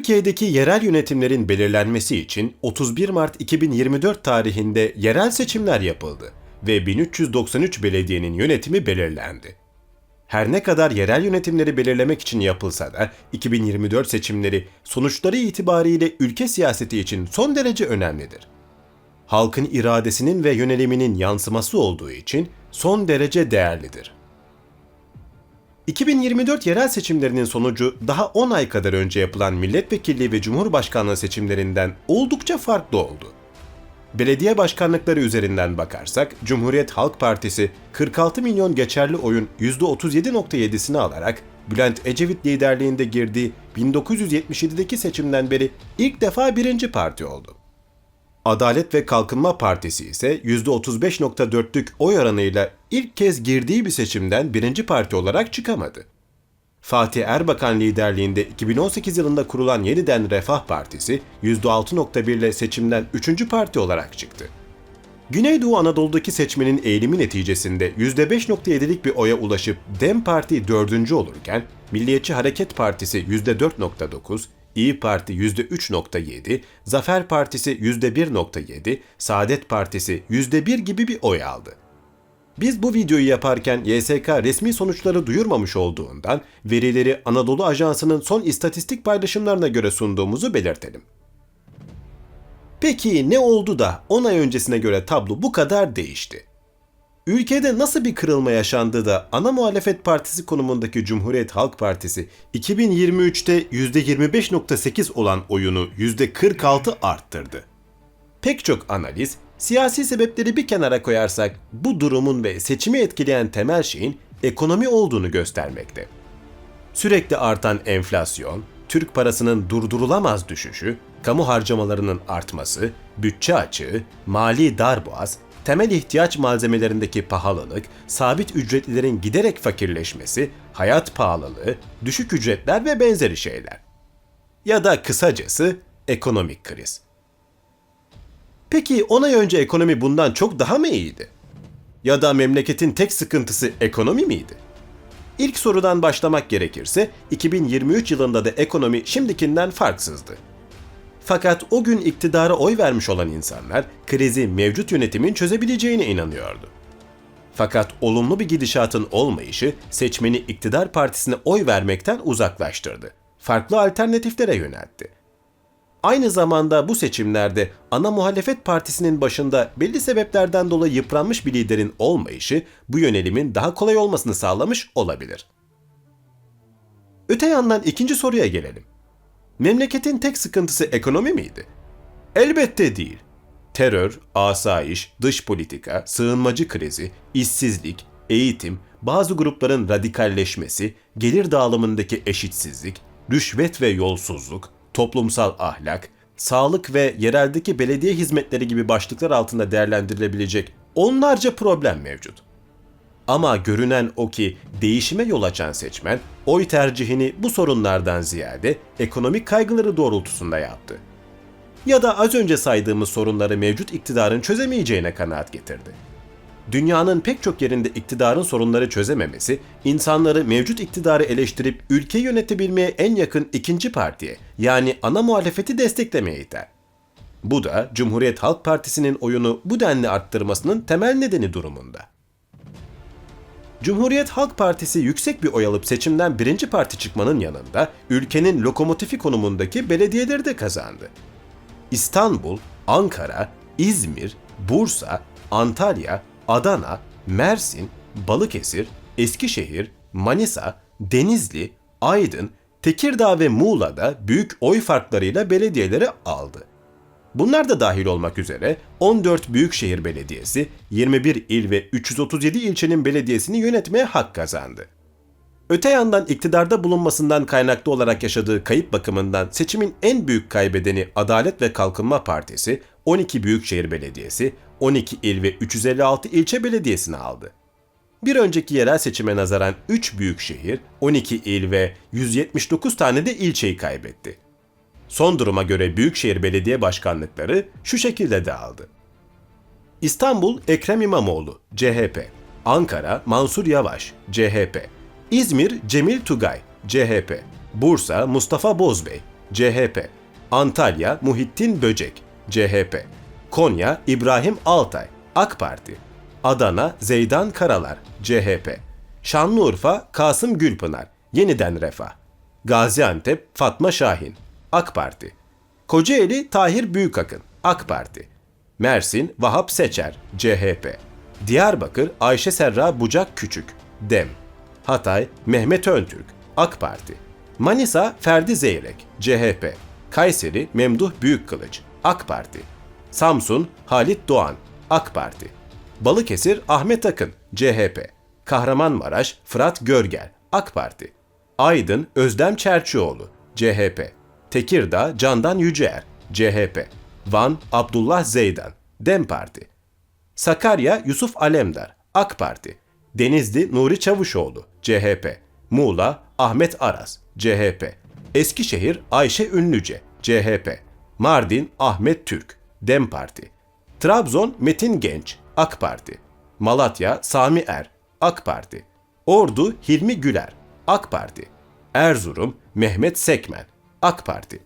Türkiye'deki yerel yönetimlerin belirlenmesi için 31 Mart 2024 tarihinde yerel seçimler yapıldı ve 1393 belediyenin yönetimi belirlendi. Her ne kadar yerel yönetimleri belirlemek için yapılsa da 2024 seçimleri sonuçları itibariyle ülke siyaseti için son derece önemlidir. Halkın iradesinin ve yöneliminin yansıması olduğu için son derece değerlidir. 2024 yerel seçimlerinin sonucu daha 10 ay kadar önce yapılan milletvekilliği ve cumhurbaşkanlığı seçimlerinden oldukça farklı oldu. Belediye başkanlıkları üzerinden bakarsak Cumhuriyet Halk Partisi 46 milyon geçerli oyun %37.7'sini alarak Bülent Ecevit liderliğinde girdiği 1977'deki seçimden beri ilk defa birinci parti oldu. Adalet ve Kalkınma Partisi ise %35.4'lük oy oranıyla ilk kez girdiği bir seçimden birinci parti olarak çıkamadı. Fatih Erbakan liderliğinde 2018 yılında kurulan Yeniden Refah Partisi %6.1 ile seçimden 3. parti olarak çıktı. Güneydoğu Anadolu'daki seçmenin eğilimi neticesinde %5.7'lik bir oya ulaşıp DEM Parti 4. olurken Milliyetçi Hareket Partisi %4.9, İyi Parti %3.7, Zafer Partisi %1.7, Saadet Partisi %1 gibi bir oy aldı. Biz bu videoyu yaparken YSK resmi sonuçları duyurmamış olduğundan verileri Anadolu Ajansı'nın son istatistik paylaşımlarına göre sunduğumuzu belirtelim. Peki ne oldu da 10 ay öncesine göre tablo bu kadar değişti? Ülkede nasıl bir kırılma yaşandı da ana muhalefet partisi konumundaki Cumhuriyet Halk Partisi 2023'te %25.8 olan oyunu %46 arttırdı? Pek çok analiz, siyasi sebepleri bir kenara koyarsak bu durumun ve seçimi etkileyen temel şeyin ekonomi olduğunu göstermekte. Sürekli artan enflasyon, Türk parasının durdurulamaz düşüşü, kamu harcamalarının artması, bütçe açığı, mali darboğaz, temel ihtiyaç malzemelerindeki pahalılık, sabit ücretlilerin giderek fakirleşmesi, hayat pahalılığı, düşük ücretler ve benzeri şeyler. Ya da kısacası ekonomik kriz. Peki 10 ay önce ekonomi bundan çok daha mı iyiydi? Ya da memleketin tek sıkıntısı ekonomi miydi? İlk sorudan başlamak gerekirse 2023 yılında da ekonomi şimdikinden farksızdı. Fakat o gün iktidara oy vermiş olan insanlar krizi mevcut yönetimin çözebileceğine inanıyordu. Fakat olumlu bir gidişatın olmayışı seçmeni iktidar partisine oy vermekten uzaklaştırdı. Farklı alternatiflere yöneltti. Aynı zamanda bu seçimlerde ana muhalefet partisinin başında belli sebeplerden dolayı yıpranmış bir liderin olmayışı bu yönelimin daha kolay olmasını sağlamış olabilir. Öte yandan ikinci soruya gelelim. Memleketin tek sıkıntısı ekonomi miydi? Elbette değil. Terör, asayiş, dış politika, sığınmacı krizi, işsizlik, eğitim, bazı grupların radikalleşmesi, gelir dağılımındaki eşitsizlik, rüşvet ve yolsuzluk, toplumsal ahlak, sağlık ve yereldeki belediye hizmetleri gibi başlıklar altında değerlendirilebilecek onlarca problem mevcut. Ama görünen o ki değişime yol açan seçmen oy tercihini bu sorunlardan ziyade ekonomik kaygıları doğrultusunda yaptı. Ya da az önce saydığımız sorunları mevcut iktidarın çözemeyeceğine kanaat getirdi. Dünyanın pek çok yerinde iktidarın sorunları çözememesi, insanları mevcut iktidarı eleştirip ülke yönetebilmeye en yakın ikinci partiye, yani ana muhalefeti desteklemeye iter. Bu da Cumhuriyet Halk Partisi'nin oyunu bu denli arttırmasının temel nedeni durumunda. Cumhuriyet Halk Partisi yüksek bir oy alıp seçimden birinci parti çıkmanın yanında ülkenin lokomotifi konumundaki belediyeleri de kazandı. İstanbul, Ankara, İzmir, Bursa, Antalya, Adana, Mersin, Balıkesir, Eskişehir, Manisa, Denizli, Aydın, Tekirdağ ve Muğla'da büyük oy farklarıyla belediyeleri aldı. Bunlar da dahil olmak üzere 14 büyükşehir belediyesi, 21 il ve 337 ilçenin belediyesini yönetmeye hak kazandı. Öte yandan iktidarda bulunmasından kaynaklı olarak yaşadığı kayıp bakımından seçimin en büyük kaybedeni Adalet ve Kalkınma Partisi 12 büyükşehir belediyesi, 12 il ve 356 ilçe belediyesini aldı. Bir önceki yerel seçime nazaran 3 büyükşehir, 12 il ve 179 tane de ilçeyi kaybetti. Son duruma göre büyükşehir belediye başkanlıkları şu şekilde dağıldı. İstanbul Ekrem İmamoğlu, CHP. Ankara Mansur Yavaş, CHP. İzmir Cemil Tugay, CHP. Bursa Mustafa Bozbey, CHP Antalya Muhittin Böcek CHP Konya İbrahim Altay AK Parti Adana Zeydan Karalar CHP Şanlıurfa Kasım Gülpınar Yeniden Refah Gaziantep Fatma Şahin AK Parti. Kocaeli Tahir Büyükakın AK Parti. Mersin Vahap Seçer CHP Diyarbakır Ayşe Serra Bucak Küçük DEM. Hatay Mehmet Öntürk AK Parti. Manisa Ferdi Zeyrek CHP Kayseri Memduh Büyükkılıç AK Parti. Samsun Halit Doğan AK Parti. Balıkesir Ahmet Akın CHP Kahramanmaraş Fırat Görgel AK Parti. Aydın Özlem Çerçioğlu CHP Tekirdağ Candan Yüceer CHP Van Abdullah Zeydan DEM Parti Sakarya Yusuf Alemdar AK Parti Denizli Nuri Çavuşoğlu CHP Muğla Ahmet Aras CHP Eskişehir Ayşe Ünlüce CHP Mardin Ahmet Türk DEM Parti Trabzon Metin Genç AK Parti Malatya Sami Er AK Parti Ordu Hilmi Güler AK Parti Erzurum Mehmet Sekmen AK Parti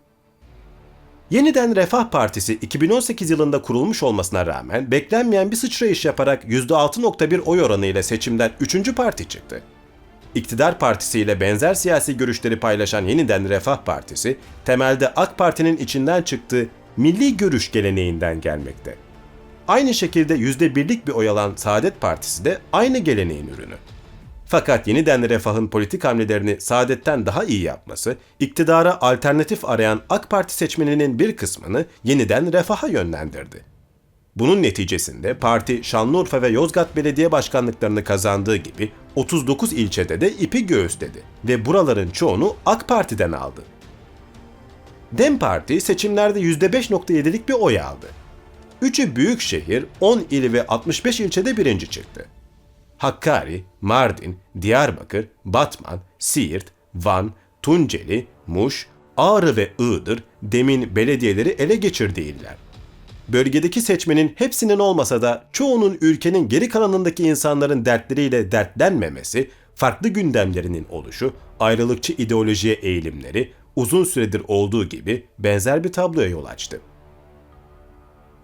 Yeniden Refah Partisi 2018 yılında kurulmuş olmasına rağmen beklenmeyen bir sıçrayış yaparak %6.1 oy oranı ile seçimden 3. parti çıktı. İktidar Partisi ile benzer siyasi görüşleri paylaşan Yeniden Refah Partisi, temelde AK Parti'nin içinden çıktığı milli görüş geleneğinden gelmekte. Aynı şekilde %1'lik bir oy alan Saadet Partisi de aynı geleneğin ürünü. Fakat yeniden refahın politik hamlelerini Saadet'ten daha iyi yapması, iktidara alternatif arayan AK Parti seçmeninin bir kısmını yeniden refaha yönlendirdi. Bunun neticesinde parti Şanlıurfa ve Yozgat belediye başkanlıklarını kazandığı gibi 39 ilçede de ipi göğüsledi ve buraların çoğunu AK Parti'den aldı. Dem Parti seçimlerde %5.7'lik bir oy aldı. Üçü büyük şehir, 10 il ve 65 ilçede birinci çıktı. Hakkari, Mardin, Diyarbakır, Batman, Siirt, Van, Tunceli, Muş, Ağrı ve Iğdır demin belediyeleri ele geçirdi iller. Bölgedeki seçmenin hepsinin olmasa da çoğunun ülkenin geri kalanındaki insanların dertleriyle dertlenmemesi, farklı gündemlerinin oluşu, ayrılıkçı ideolojiye eğilimleri uzun süredir olduğu gibi benzer bir tabloya yol açtı.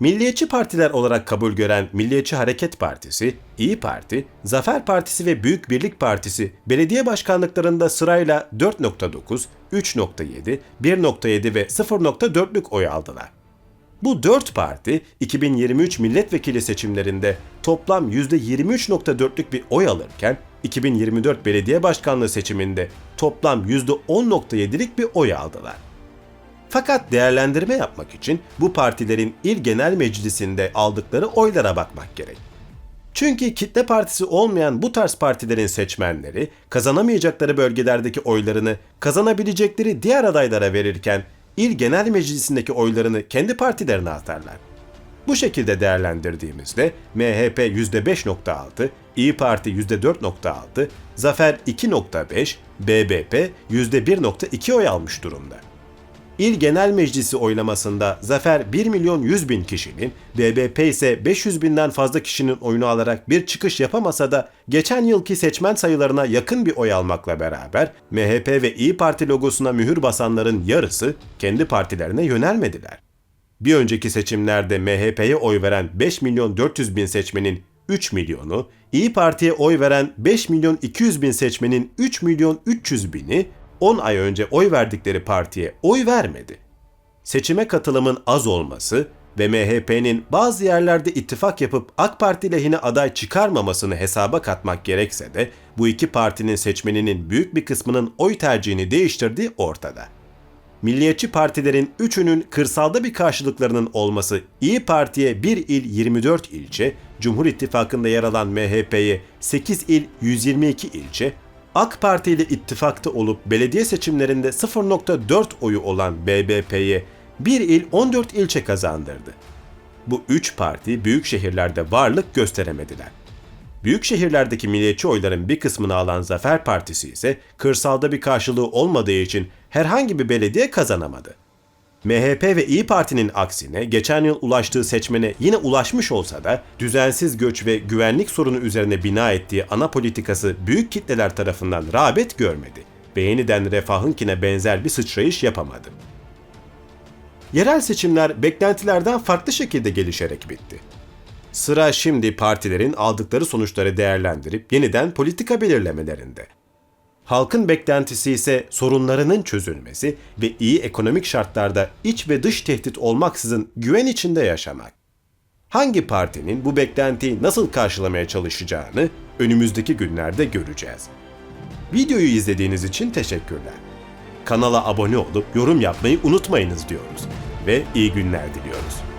Milliyetçi partiler olarak kabul gören Milliyetçi Hareket Partisi, İyi Parti, Zafer Partisi ve Büyük Birlik Partisi belediye başkanlıklarında sırayla 4.9, 3.7, 1.7 ve 0.4'lük oy aldılar. Bu dört parti 2023 milletvekili seçimlerinde toplam %23.4'lük bir oy alırken 2024 belediye başkanlığı seçiminde toplam %10.7'lik bir oy aldılar. Fakat değerlendirme yapmak için bu partilerin il genel meclisinde aldıkları oylara bakmak gerek. Çünkü kitle partisi olmayan bu tarz partilerin seçmenleri kazanamayacakları bölgelerdeki oylarını kazanabilecekleri diğer adaylara verirken il genel meclisindeki oylarını kendi partilerine atarlar. Bu şekilde değerlendirdiğimizde MHP %5.6, İyi Parti %4.6, Zafer 2.5, BBP %1.2 oy almış durumda. İl Genel Meclisi oylamasında Zafer 1 milyon 100 bin kişinin, BBP ise 500 binden fazla kişinin oyunu alarak bir çıkış yapamasa da geçen yılki seçmen sayılarına yakın bir oy almakla beraber MHP ve İyi Parti logosuna mühür basanların yarısı kendi partilerine yönelmediler. Bir önceki seçimlerde MHP'ye oy veren 5 milyon 400 bin seçmenin 3 milyonu, İyi Parti'ye oy veren 5 milyon 200 bin seçmenin 3 milyon 300 bini 10 ay önce oy verdikleri partiye oy vermedi. Seçime katılımın az olması ve MHP'nin bazı yerlerde ittifak yapıp AK Parti lehine aday çıkarmamasını hesaba katmak gerekse de bu iki partinin seçmeninin büyük bir kısmının oy tercihini değiştirdiği ortada. Milliyetçi partilerin üçünün kırsalda bir karşılıklarının olması İyi Parti'ye 1 il 24 ilçe, Cumhur İttifakı'nda yer alan MHP'ye 8 il 122 ilçe, AK Parti ile ittifakta olup belediye seçimlerinde 0.4 oyu olan BBP'ye 1 il 14 ilçe kazandırdı. Bu üç parti büyük şehirlerde varlık gösteremediler. Büyük şehirlerdeki milliyetçi oyların bir kısmını alan Zafer Partisi ise kırsalda bir karşılığı olmadığı için herhangi bir belediye kazanamadı. MHP ve İyi Parti'nin aksine geçen yıl ulaştığı seçmene yine ulaşmış olsa da düzensiz göç ve güvenlik sorunu üzerine bina ettiği ana politikası büyük kitleler tarafından rağbet görmedi ve yeniden refahınkine benzer bir sıçrayış yapamadı. yerel seçimler beklentilerden farklı şekilde gelişerek bitti. Sıra şimdi partilerin aldıkları sonuçları değerlendirip yeniden politika belirlemelerinde. Halkın beklentisi ise sorunlarının çözülmesi ve iyi ekonomik şartlarda iç ve dış tehdit olmaksızın güven içinde yaşamak. Hangi partinin bu beklentiyi nasıl karşılamaya çalışacağını önümüzdeki günlerde göreceğiz. Videoyu izlediğiniz için teşekkürler. Kanala abone olup yorum yapmayı unutmayınız diyoruz ve iyi günler diliyoruz.